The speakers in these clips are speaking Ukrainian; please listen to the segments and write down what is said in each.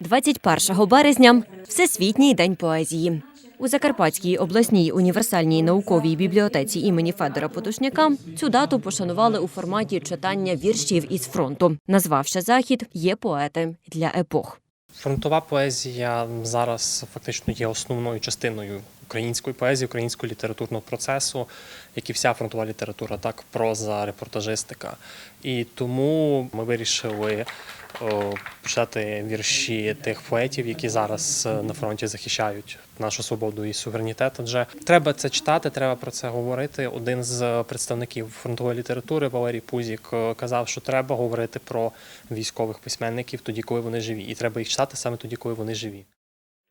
21 березня Всесвітній день поезії. У Закарпатській обласній універсальній науковій бібліотеці імені Федора Потушняка цю дату пошанували у форматі читання віршів із фронту, назвавши захід Є поети для епох. Фронтова поезія зараз фактично є основною частиною української поезії, українського літературного процесу, як і вся фронтова література, так проза, репортажистика. І тому ми вирішили почитати вірші тих поетів, які зараз е, на фронті захищають нашу свободу і суверенітет. Адже треба це читати, треба про це говорити. Один з представників фронтової літератури Валерій Пузік е, казав, що треба говорити про військових письменників тоді, коли вони живі, і треба їх читати саме тоді, коли вони живі.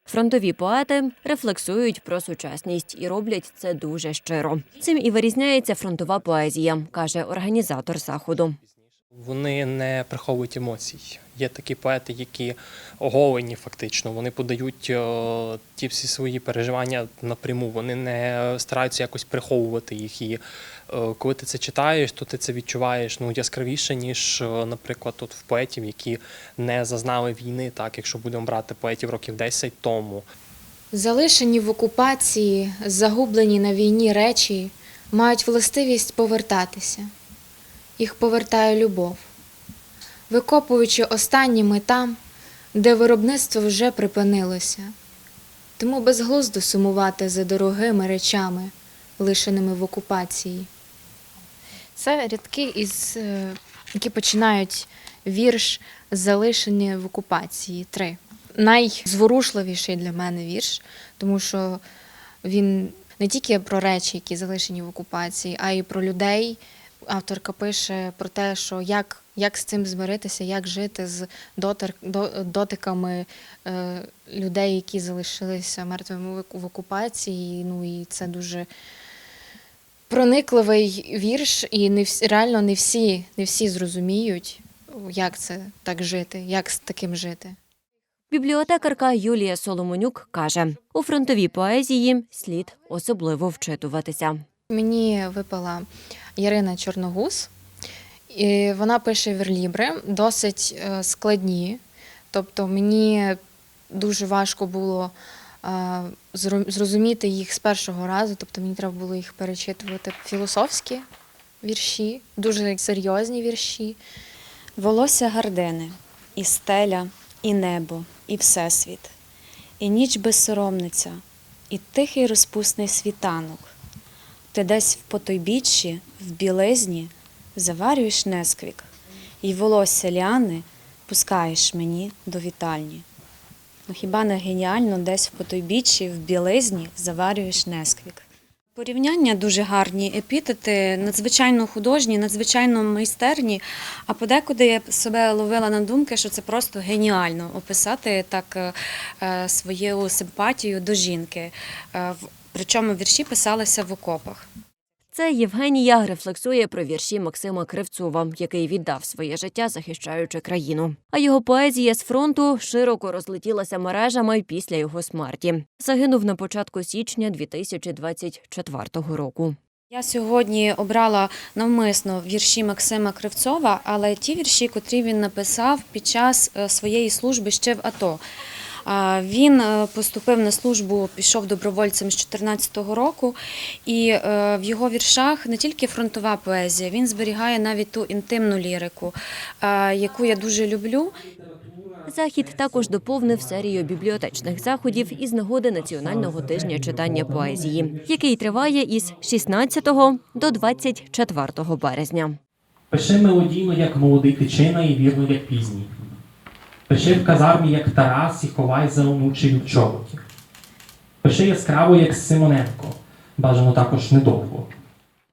Фронтові поети рефлексують про сучасність і роблять це дуже щиро. Цим і вирізняється фронтова поезія, каже організатор заходу. Вони не приховують емоцій. Є такі поети, які оголені фактично. Вони подають е, ті всі свої переживання напряму. Вони не стараються якось приховувати їх. І е, коли ти це читаєш, то ти це відчуваєш ну яскравіше, ніж, е, наприклад, от в поетів, які не зазнали війни, так якщо будемо брати поетів років 10 тому. Залишені в окупації, загублені на війні речі мають властивість повертатися. Їх повертає любов, викопуючи останніми там, де виробництво вже припинилося. Тому безглуздо сумувати за дорогими речами, лишеними в окупації. Це рядки, із, е, які починають вірш Залишені в окупації. Три найзворушливіший для мене вірш, тому що він не тільки про речі, які залишені в окупації, а й про людей. Авторка пише про те, що як, як з цим змиритися, як жити з дотир, до, дотиками е, людей, які залишилися мертвими в- в окупації. Ну і це дуже проникливий вірш, і не всі, реально не всі, не всі зрозуміють, як це так жити, як з таким жити. Бібліотекарка Юлія Соломонюк каже: у фронтовій поезії слід особливо вчитуватися. Мені випала Ярина Чорногуз, і вона пише верлібри, досить е, складні. Тобто мені дуже важко було е, зрозуміти їх з першого разу, тобто мені треба було їх перечитувати філософські вірші, дуже серйозні вірші. Волосся гардени, і стеля, і небо, і всесвіт, і ніч безсоромниця, і тихий розпусний світанок. Ти десь в потойбіччі, в білизні, заварюєш несквік, і волосся ліани пускаєш мені до вітальні. Ну хіба не геніально десь в потойбіччі, в білизні заварюєш несквік? Порівняння дуже гарні, епітети надзвичайно художні, надзвичайно майстерні. А подекуди я себе ловила на думки, що це просто геніально описати так е, е, свою симпатію до жінки. Причому вірші писалися в окопах. Це Євгенія рефлексує про вірші Максима Кривцова, який віддав своє життя, захищаючи країну. А його поезія з фронту широко розлетілася мережами після його смерті. Загинув на початку січня 2024 року. Я сьогодні обрала навмисно вірші Максима Кривцова, але ті вірші, котрі він написав під час е, своєї служби ще в АТО. Він е, поступив на службу, пішов добровольцем з 2014 року, і е, в його віршах не тільки фронтова поезія, він зберігає навіть ту інтимну лірику, е, яку я дуже люблю. Захід також доповнив серію бібліотечних заходів із нагоди Національного тижня читання поезії, який триває із 16 до 24 березня. Пиши мелодійно, як молодий тичина, і вірно, як пізній. Пиши в казармі, як Тарас, і ховай за онучею в чоботі. Пиши яскраво, як Симоненко, бажано також недовго.